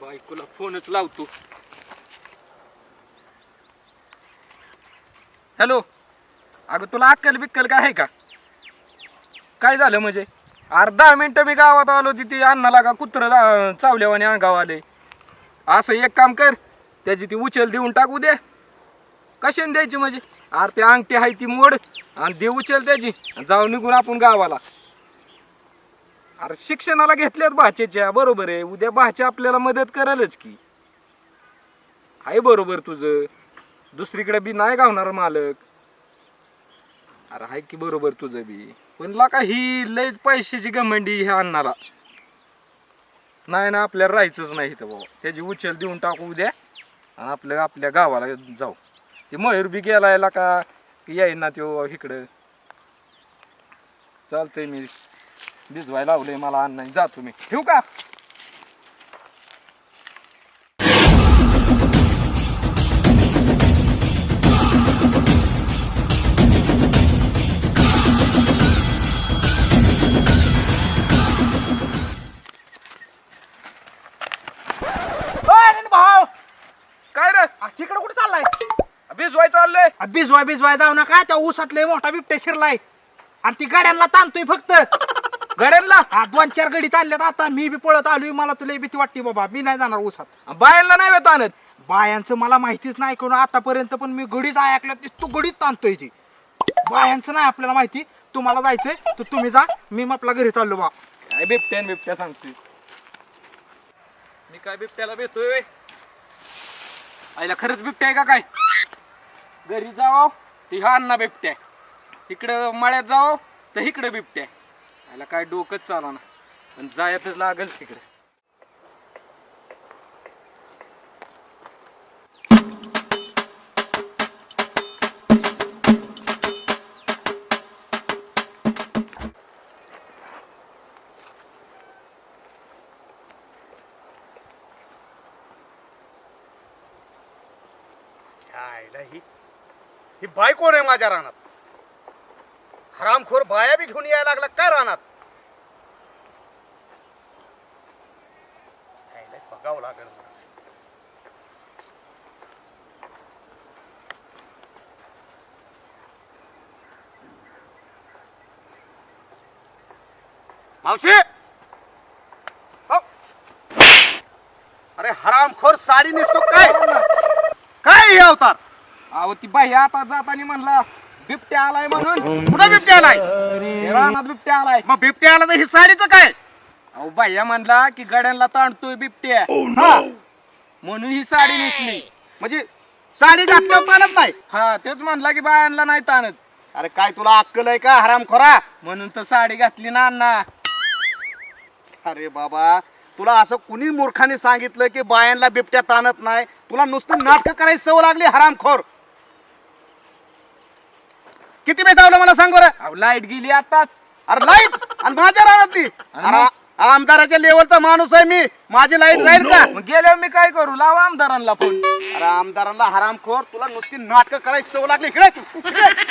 बायकोला फोनच लावतो. हॅलो अगं तुला अक्कल बिक्कल काय आहे का? काय झालं म्हणजे? अर्धा मिनटं मी गावात आलो तिथे अन्नाला का कुत्र चावल्यावाने अंगावर आले. असं एक काम कर त्याची ती उचल देऊन टाकू दे. कशाने द्यायची म्हणजे? अरे ते अंगठी आहे ती मोड आणि दे उचल त्याची जाऊन निघून आपण गावाला. अरे शिक्षणाला घेतल्यात भाच्याच्या बरोबर आहे. उद्या भाच्या आपल्याला मदत करायलाच की. आहे बरोबर तुझं. दुसरीकडे बी नाही गावणार मालक. अरे आहे की बरोबर तुझं बी. पण का ही लयच पैशाची गमंडी ह्या अण्णाला नाही ना आपल्याला राहायचंच नाही इथं बाबा त्याची उचल देऊन टाकू उद्या. आणि आपल्या आपल्या गावाला जाऊ. ते मयूर बी गेला का की येईन ना तो इकडं. चालतंय मी. भिजवायला लावलंय मला अन्न. जातो मी ठेवू का? भाऊ! काय रे? तिकडे कुठे चाललाय? भिजवाय चाललंय. बिजवाय बिजवाय जाऊ नका. त्या ऊसातले मोठा बिबट्या शिरलाय. आणि ती गाड्यांना ताणतोय फक्त. गड्यांना? हा दोन चार गडी ताणल्यात आता. मी बी पळत आलोय. मला तुला भीती वाटते बाबा. मी नाही जाणार ऊसात. बायांना नाही वेत आणत? बायांचं मला माहितीच नाही. कोण आतापर्यंत पण मी गडीच ऐकलं ती तू गडीत ताणतोय ती. बायांचं नाही आपल्याला माहिती. तुम्हाला जायचंय तर तुम्ही जा. मी मग आपल्या घरी चाललो बा. काय बिबट्या न बिबट्या सांगतोय? मी काय बिबट्याला भेटतोय? आईला खरंच बिबट्या आहे का काय? घरी जाओ ती हा अण्णा बिबट्या इकडं मळ्यात जाओ तर इकडं बिबट्या आईला काय डोकंच चालवा ना पण जायतच लागल तिकडे. ही ही बाय कोण आहे माझ्या रानात. हरामखोर बाया बी घेऊन यायला लागला. काय रानात? यायला बघावं लागेल. मावशी! हो. अरे हरामखोर साडी नेसतो काय? काय हे अवतार? अहो ती बाई आता जाताना म्हणला बिबट्या आलाय म्हणून. कुठं बिबट्या आलाय? ते रानात बिबट्या आलाय. मग बिबट्या आला तर ही साडीचं काय? अहो बाह्या म्हणला की गड्यांना ताणतोय बिबट्या. हा. म्हणून ही साडी नेसली. म्हणजे साडी घातल्यावर मानत नाही? हा तेच म्हणला की बायांना नाही ताणत. अरे काय तुला अक्कल आहे का हरामखोरा म्हणून तर साडी घातली ना अण्णा. अरे बाबा तुला असं कुणी मूर्खाने सांगितलं की बायांना बिबट्या ताणत नाही? तुला नुसतं नाटक करायची सवय लागली हरामखोर. किती बेचावलं मला सांग बरं? अहो लाइट गेली आताच. अरे लाइट? आणि माझ्या राहणार ती? अरे आमदाराच्या लेवलचा माणूस आहे मी. माझी लाइट जाईल का? मग गेल्यावर मी काय करू? लावा आमदारांना फोन अरे आमदारांना हरामखोर तुला नुसती नाटक करायची सवय लागली. इकडे इकडे.